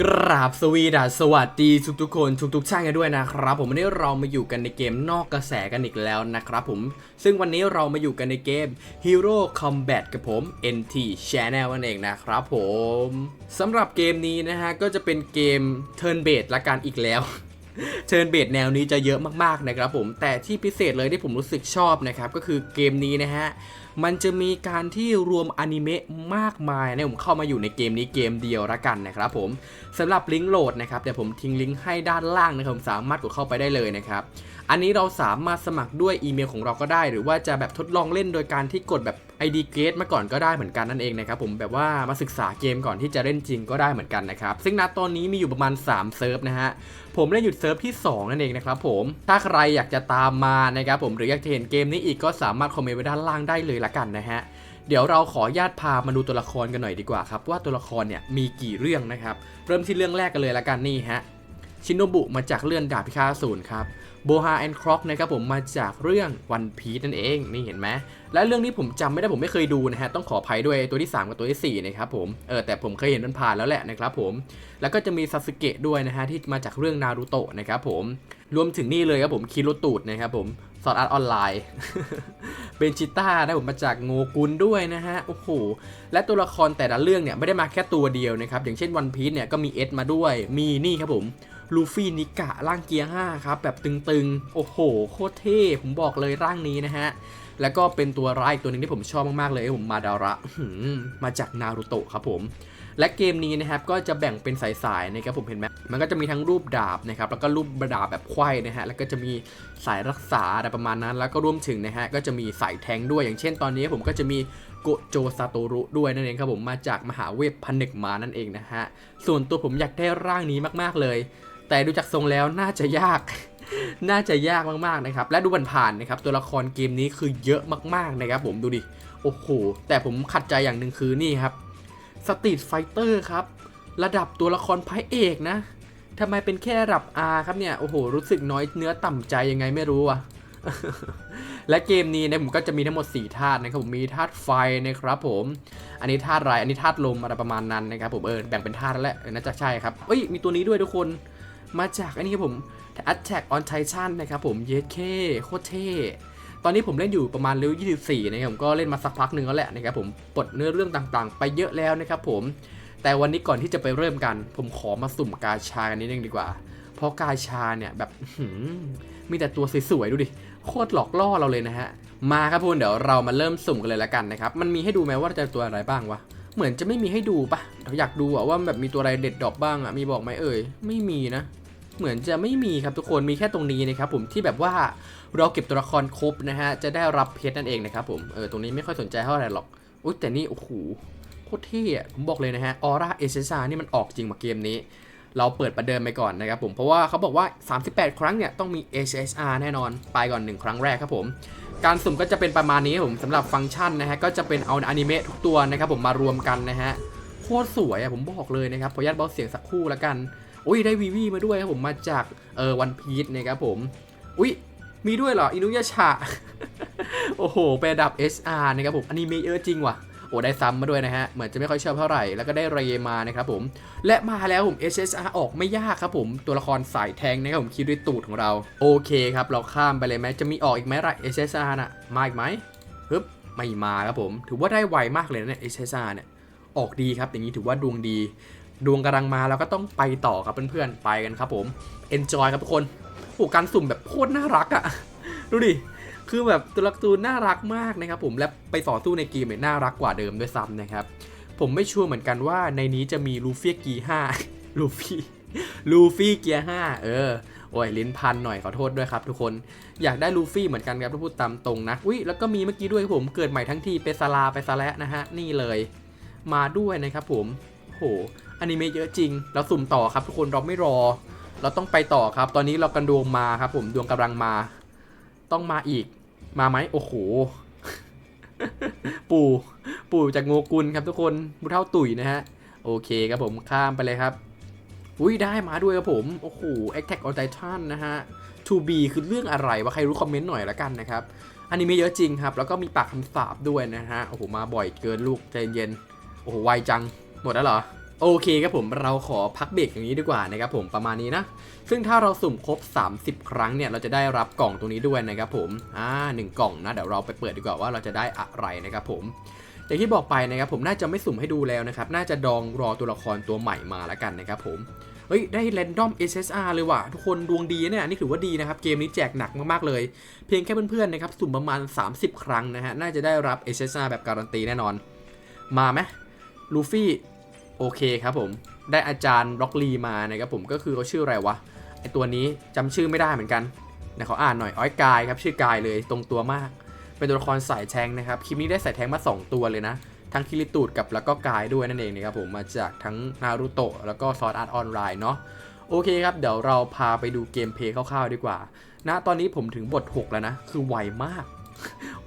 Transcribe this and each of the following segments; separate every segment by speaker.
Speaker 1: กราบสวีดัสสวัสดีทุกทุกคนทุกทุกช่างกันด้วยนะครับผมวันนี้เรามาอยู่กันในเกมนอกกระแสกันอีกแล้วนะครับผมซึ่งวันนี้เรามาอยู่กันในเกม Hero Combat กับผม NT Channel นั่นเองนะครับผมสำหรับเกมนี้นะฮะก็จะเป็นเกม Turn Based ละกันอีกแล้วเทิร์นเบดแนวนี้จะเยอะมากๆนะครับผมแต่ที่พิเศษเลยที่ผมรู้สึกชอบนะครับก็คือเกมนี้นะฮะ มันจะมีการที่รวมอนิเมะมากมายนะผมเข้ามาอยู่ในเกมนี้เกมเดียวละกันนะครับผมสำหรับลิงก์โหลดนะครับเดี๋ยวผมทิ้งลิงก์ให้ด้านล่างนะครับผมสามารถกดเข้าไปได้เลยนะครับอันนี้เราสามารถสมัครด้วยอีเมลของเราก็ได้ หรือว่าจะแบบทดลองเล่นโดยการที่กดแบบ ID g a t e มาก่อนก็ได้เหมือนกันนั่นเองนะครับผมแบบว่ามาศึกษาเกมก่อนที่จะเล่นจริงก็ได้เหมือนกันนะครับซึ่งณตอนนี้มีอยู่ประมาณ 3 เซิร์ฟนะฮะผมเล่นหยุดเซิร์ฟที่ 2 นั่นเองนะครับผมถ้าใครอยากจะตามมานะครับผมหรืออยากเห็นเกมนี้อีกก็สามารถคอมเมนต์ไว้ด้านล่างได้เลยละกันนะฮะ เดี๋ยวเราขอญาตพามาดูตัวละครกันหน่อยดีกว่าครับ ว่าตัวละครเนี่ยมีกี่เรื่องนะครับ เริ่มที่เรื่องแรกกันเลยละกันนี่ฮะชินโนบุมาจากเรื่องดาบพิฆาตอสูรครับโบฮาแอนคร็อกนะครับผมมาจากเรื่องวันพี e นั่นเองนี่เห็นไหมและเรื่องนี้ผมจำไม่ได้ผมไม่เคยดูนะฮะต้องขออภัยด้วยตัวที่ 3 กับตัวที่ 4 นะครับผมเออแต่ผมเคยเห็นมันผ่านแล้วแหละนะครับผมแล้วก็จะมีซาสึเกะด้วยนะฮะที่มาจากเรื่องนารูโตะนะครับผมรวมถึงนี่เลยครับผมคิโรตูดนะครับผม สอดอาร์ตออนไลน์เป็นชิต้านะผมมาจากโงกุลด้วยนะฮะ โอ้โห และตัวละครแต่ละเรื่องเนี่ย ไม่ได้มาแค่ตัวเดียวนะครับ อย่างเช่นวันพี e เนี่ยก็มีเอสมาด้วย มีนี่ครับผม ลูฟี่นิกะร่างเกียร์ 5 ครับ แบบตึงๆ โอ้โห โคตรเท่ ผมบอกเลยร่างนี้นะฮะ แล้วก็เป็นตัวร้ายอีกตัวหนึงที่ผมชอบมากๆเลยผมมาดาระมาจากนารูโตะครับผม และเกมนี้นะครับก็จะแบ่งเป็นสายๆนะครับผมเห็นไหมมันก็จะมีทั้งรูปดาบนะครับแล้วก็รูปดาบแบบไขว้นะฮะแล้วก็จะมีสายรักษาอะไรประมาณนั้น แล้วก็รวมถึงนะฮะก็จะมีสายแทงด้วยอย่างเช่นตอนนี้ผมก็จะมีโกโจซาโตรุด้วยนั่นเองครับผมมาจากมหาเวทพันนึกมานั่นเองนะฮะส่วนตัวผมอยากได้ร่างนี้มากๆเลย แต่ดูจากทรงแล้วน่าจะยากน่าจะยากมากๆนะครับ และดูผ่านๆนะครับ ตัวละครเกมนี้คือเยอะมากๆนะครับผมดูดิ โอ้โห แต่ผมขัดใจอย่างหนึ่งคือนี่ครับ สตรีทไฟเตอร์ครับ ระดับตัวละครพระเอกนะทำไมเป็นแค่ระดับ R ครับเนี่ย โอ้โห รู้สึกน้อยเนื้อต่ำใจยังไงไม่รู้อะและเกมนี้นะผมก็จะมีทั้งหมด 4 ธาตุนะครับผมมีธาตุไฟนะครับผม อันนี้ธาตุไรอันนี้ธาตุลมอะไรประมาณนั้นนะครับผมเออแบ่งเป็นธาตุแล้วแหละน่าจะใช่ครับเอ้ยมีตัวนี้ด้วยทุกคนมาจากอันนี้ครับผม Attack on Titan นะครับผมเยสเคโคตรเท่ ตอนนี้ผมเล่นอยู่ประมาณเลเวล24 นะครับผมก็เล่นมาสักพักหนึ่งแล้วแหละนะครับผมปลดเนื้อเรื่องต่างๆ ไปเยอะแล้วนะครับผมแต่วันนี้ก่อนที่จะไปเริ่มกัน ผมขอมาสุ่มกาชากันนิดนึงดีกว่า เพราะกาชาเนี่ยแบบมีแต่ตัวสวยๆดูดิโคตรหลอกล่อเราเลยนะฮะมาครับพูนเดี๋ยวเรามาเริ่มสุ่มกันเลยละกันนะครับมันมีให้ดูไหมว่าจะตัวอะไรบ้างวะเหมือนจะไม่มีให้ดูปะเราอยากดูอะว่าแบบมีตัวอะไรเด็ดดอกบ้างอะมีบอกไหมเอ่ยไม่มีนะ เหมือนจะไม่มีครับทุกคนมีแค่ตรงนี้นะครับผมที่แบบว่าเราเก็บตัวละครครบนะฮะจะได้รับเพชรนั่นเองนะครับผมเออตรงนี้ไม่ค่อยสนใจเท่าไหร่หรอกอุ้ยแต่นี่โอ้โหโคตรเท่อะผมบอกเลยนะฮะออร่าเอเซซานี่มันออกจริงมาเกมนี้ เราเปิดประเดิมไปก่อนนะครับผมเพราะว่าเขาบอกว่า 38 ครั้งเนี่ยต้องมี HSR แน่นอนไปก่อน 1 ครั้งแรกครับผมการสุ่มก็จะเป็นประมาณนี้ครับผมสำหรับฟังก์ชันนะฮะก็จะเป็นเอาอนิเมะทุกตัวนะครับผมมารวมกันนะฮะโคตรสวยอะผมบอกเลยนะครับขออนุญาตเบาเสียงสักครู่แล้วกัน อุ้ยได้วีวีมาด้วยครับผมมาจากเออวันพีชนะครับผม อุ้ยมีด้วยเหรออินุยาชะโอ้โหเป็นระดับ SR นะครับผมอันิเมะเยอะจริงว่ะโอ้ได้ซ้ำมาด้วยนะฮะ เหมือนจะไม่ค่อยชอบเท่าไหร่ แล้วก็ได้เรมานะครับผม และมาแล้วผม SSR ออกไม่ยากครับผม ตัวละครสายแทงนะครับผม คิดด้วยตูดของเรา โอเคครับ เราข้ามไปเลยไหมจะมีออกอีกไหมล่ะ SSR น่ะ มาอีกไหมฮึบ ไม่มาครับผม ถือว่าได้ไวมากเลยนะเนี่ย SSR เนี่ย ออกดีครับ อย่างนี้ถือว่าดวงดี ดวงกำลังมาแล้วก็ต้องไปต่อครับเพื่อนๆไปกันครับผม enjoy ครับทุกคนโอ้การสุ่มแบบโคตรน่ารักอะดูดิ คือแบบตัวละครน่ารักมากนะครับผมและไปต่อสู้ในเกมเนี่ยน่ารักกว่าเดิมด้วยซ้ำนะครับ ผมไม่ชัวร์เหมือนกันว่าในนี้จะมีลูฟี่เกียห้าลูฟี่ลูฟี่เกียร์ห้าเออโอ้ยลิ้นพันหน่อยขอโทษด้วยครับทุกคนอยากได้ลูฟี่เหมือนกันครับถ้าพูดตามตรงนะอุ้ยแล้วก็มีเมื่อกี้ด้วยผมเกิดใหม่ทั้งทีเปซาลาไปซาและนะฮะนี่เลย มาด้วยนะครับผมโห อนิเมะเยอะจริง เราสุ่มต่อครับ ทุกคนเราไม่รอ เราต้องไปต่อครับ ตอนนี้เรากันดวงมาครับ ผมดวงกำลังมา ต้องมาอีก มาไหมโอ้โห ปู่ ปู่จากโงกุลครับทุกคนผู้เท่าตุ๋ยนะฮะ โอเคครับผมข้ามไปเลยครับ อุ้ยได้มาด้วยครับผม โอ้โห Attack on Titan นะฮะ To be คือเรื่องอะไรวะใครรู้คอมเมนต์หน่อยละกันนะครับอันนี้มีเยอะจริงครับ แล้วก็มีปากคำสาบด้วยนะฮะ โอ้โห มาบ่อยเกินลูกใจเย็น โอ้โห ไวจัง หมดแล้วเหรอ โอเคครับผมเราขอพักเบรกอย่างนี้ดีกว่านะครับผมประมาณนี้นะ ซึ่งถ้าเราสุ่มครบ 30 ครั้งเนี่ยเราจะได้รับกล่องตรงนี้ด้วยนะครับผมอ่าหนึ่งกล่องนะเดี๋ยวเราไปเปิดดีกว่าว่าเราจะได้อะไรนะครับผมอย่างที่บอกไปนะครับผมน่าจะไม่สุ่มให้ดูแล้วนะครับน่าจะดองรอตัวละครตัวใหม่มาแล้วกันนะครับผมเฮ้ยได้ Random SSR เลยว่ะทุกคนดวงดีเนี่ยนี่ถือว่าดีนะครับเกมนี้แจกหนักมากๆเลย เพียงแค่เพื่อนๆนะครับสุ่มประมาณ 30 ครั้งนะฮะน่าจะได้รับ SSR แบบการันตีแน่นอน มาไหมลูฟี่ โอเคครับผมได้อาจารย์ล็อกลีมานะครับผมก็คือเขาชื่ออะไรวะไอตัวนี้จำชื่อไม่ได้เหมือนกันเดี๋ยวเขาอ่านหน่อยอ้อยกายครับชื่อกายเลยตรงตัวมาก เป็นตัวละครสายแทงนะครับคลิปนี้ได้สายแทงมา 2 ตัวเลยนะ ทั้งคิริตูดกับแล้วก็กายด้วยนั่นเองนะครับผมมาจากทั้งนารูโตะแล้วก็ซอร์ดอาร์ตออนไลน์เนาะโอเคครับ เดี๋ยวเราพาไปดูเกมเพย์คร่าวๆดีกว่าณตอนนี้ผมถึงบท 6 แล้วนะ คือไวมาก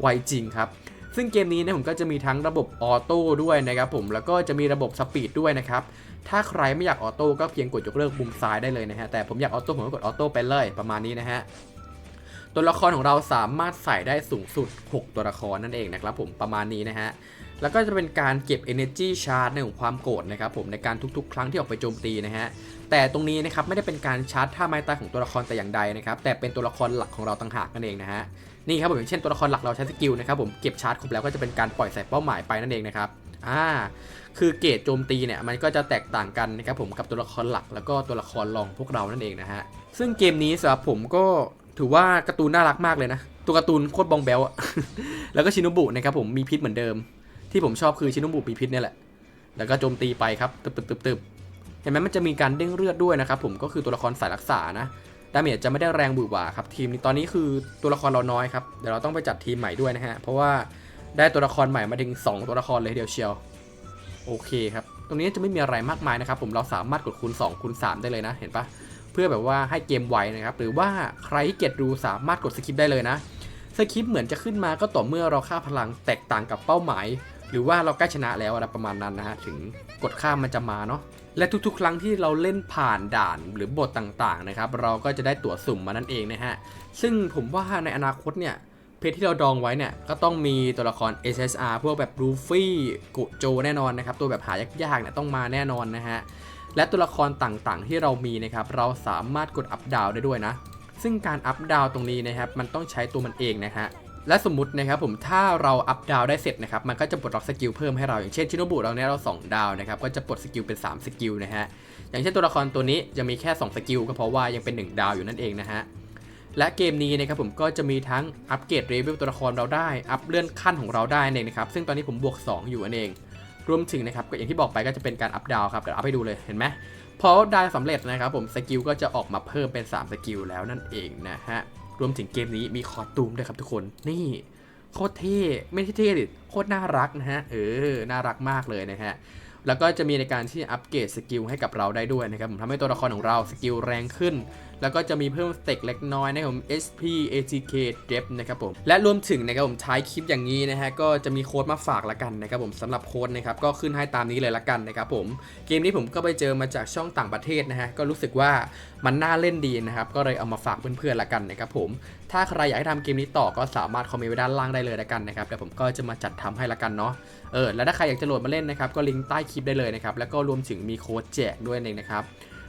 Speaker 1: ไวจริงครับ ซึ่งเกมนี้นะผมก็จะมีทั้งระบบออโต้ด้วยนะครับผมแล้วก็จะมีระบบสปีดด้วยนะครับถ้าใครไม่อยากออโต้ก็เพียงกดยกเลิกมุมซ้ายได้เลยนะฮะแต่ผมอยากออโต้ผมก็กดออโต้ไปเลยประมาณนี้นะฮะตัวละครของเราสามารถใส่ได้สูงสุด 6 ตัวละครนั่นเองนะครับผมประมาณนี้นะฮะแล้วก็จะเป็นการเก็บ energy charge ในของความโกรธนะครับผมในการทุกๆ ครั้งที่ออกไปโจมตีนะฮะแต่ตรงนี้นะครับไม่ได้เป็นการชาร์จท่าไม้ตายของตัวละครแต่อย่างใดนะครับแต่เป็นตัวละครหลักของเราต่างหากนั่นเองนะฮะ นี่ครับผมอย่างเช่นตัวละครหลักเราใช้สกิลนะครับผมเก็บชาร์จครบแล้วก็จะเป็นการปล่อยใส่เป้าหมายไปนั่นเองนะครับอ่าคือเกรดโจมตีเนี่ยมันก็จะแตกต่างกันนะครับผมกับตัวละครหลักแล้วก็ตัวละครรองพวกเรานั่นเองนะฮะซึ่งเกมนี้สำหรับผมก็ถือว่าการ์ตูนน่ารักมากเลยนะ ตัวการ์ตูนโคตรบองแบลอะแล้วก็ชินุบุนะครับผมมีพิษเหมือนเดิม ที่ผมชอบคือชินุบุมีพิษเนี่ยแหละ แล้วก็โจมตีไปครับตึบตึบตึบตึบเห็นไหมมันจะมีการเด้งเลือดด้วยนะครับผมก็คือตัวละครสายรักษานะ ดาเมจจะไม่ได้แรงบือหวาครับทีมนี้ตอนนี้คือตัวละครเราน้อยครับเดี๋ยวเราต้องไปจัดทีมใหม่ด้วยนะฮะเพราะว่าได้ตัวละครใหม่มาถึง 2 ตัวละครเลยเดียวเชียวโอเคครับ ตรงนี้จะไม่มีอะไรมากมายนะครับ ผมเราสามารถกดคูณ2คูณ3ได้เลยนะ เห็นปะเพื่อแบบว่าให้เกมไวนะครับ หรือว่าใครที่เกียจดูสามารถกดสคิปได้เลยนะสคิปเหมือนจะขึ้นมาก็ต่อเมื่อเราค่าพลังแตกต่างกับเป้าหมาย หรือว่าเราใกล้ชนะแล้วอะไรประมาณนั้นนะฮะถึงกดข้ามมันจะมาเนาะและทุกๆ ครั้งที่เราเล่นผ่านด่านหรือบทต่างๆนะครับเราก็จะได้ตั๋วสุ่มมานั่นเองนะฮะซึ่งผมว่าในอนาคตเนี่ยเพจที่เราดองไว้เนี่ยก็ต้องมีตัวละคร SSR พวกแบบลูฟี่กุโจแน่นอนนะครับตัวแบบหายากๆเนี่ยต้องมาแน่นอนนะฮะและตัวละครต่างๆ ที่เรามีนะครับเราสามารถกดอัพดาวได้ด้วยนะ ซึ่งการอัพดาวตรงนี้นะครับมันต้องใช้ตัวมันเองนะฮะ และสมมตินะครับผมถ้าเราอัพดาวได้เสร็จนะครับมันก็จะปลดล็อกสกิลเพิ่มให้เราอย่างเช่นชิโนบุเราเนี่ยเรา 2 ดาวนะครับก็จะปลดสกิลเป็น 3 สกิลนะฮะอย่างเช่นตัวละครตัวนี้จะมีแค่ 2 สกิลก็เพราะว่ายังเป็น 1 ดาวอยู่นั่นเองนะฮะและเกมนี้นะครับผมก็จะมีทั้งอัปเกรดเลเวลตัวละครเราได้ อัพเลื่อนขั้นของเราได้นั่นเองนะครับซึ่งตอนนี้ผมบวก 2 อยู่นั่นเอง รวมถึงนะครับก็อย่างที่บอกไปก็จะเป็นการอัพดาวครับเดี๋ยวอัพให้ดูเลยเห็นไหมพอได้สำเร็จนะครับผมสกิลก็จะออกมาเพิ่มเป็น 3 สกิลแล้วนั่นเองนะฮะ รวมถึงเกมนี้มีคอร์ตูมด้วยครับทุกคนนี่โคตรเท่ไม่ใช่เท่ดิโคตรน่ารักนะฮะเออน่ารักมากเลยนะฮะแล้วก็จะมีในการที่อัปเกรดสกิลให้กับเราได้ด้วยนะครับผมทำให้ตัวละครของเราสกิลแรงขึ้นแล้วก็จะมีเพิ่มสเต็กเล็กน้อยนะครับผม SP ATK Depth นะครับผม และรวมถึงนะครับผมท้ายคลิปอย่างนี้นะฮะก็จะมีโค้ดมาฝากละกันนะครับผมสำหรับโค้ดนะครับก็ขึ้นให้ตามนี้เลยละกันนะครับผม เกมนี้ผมก็ไปเจอมาจากช่องต่างประเทศนะฮะก็รู้สึกว่ามันน่าเล่นดีนะครับก็เลยเอามาฝากเพื่อนๆละกันนะครับผม ถ้าใครอยากให้ทำเกมนี้ต่อก็สามารถคอมเมนต์ไว้ด้านล่างได้เลยละกันนะครับเดี๋ยวผมก็จะมาจัดทำให้ละกันเนาะเออแล้วถ้าใครอยากจะโหลดมาเล่นนะครับก็ลิงก์ใต้คลิปได้เลยนะครับแล้วก็รวมถึงมีโค้ดแจกด้วยเองนะครับ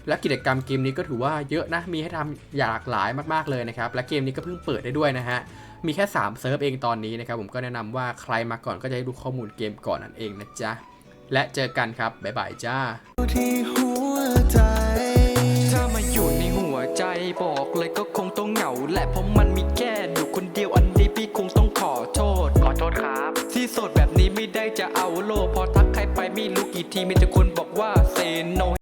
Speaker 1: และกิจกรรมเกมนี้ก็ถือว่าเยอะนะ มีให้ทำหลากหลายมากๆเลยนะครับ และเกมนี้ก็เพิ่งเปิดได้ด้วยนะฮะ มีแค่ 3 เซิร์ฟเองตอนนี้นะครับ ผมก็แนะนำว่าใครมาก่อนก็จะได้ดูข้อมูลเกมก่อนนั่นเองนะจ๊ะ และเจอกันครับ บ๊ายบายจ้า
Speaker 2: ที่หัวใจ
Speaker 3: ถ้ามาอยู่ในหัวใจบอกเลยก็คงต้องเหงาแหละเพราะมันมีแค่อยู่คนเดียวอันนี้พี่คงต้องขอโทษ ขอโทษครับ ที่โสดแบบนี้ไม่ได้จะเอาโลกพอทักใครไปไม่รู้กี่ทีมีแต่คนบอกว่าเซโน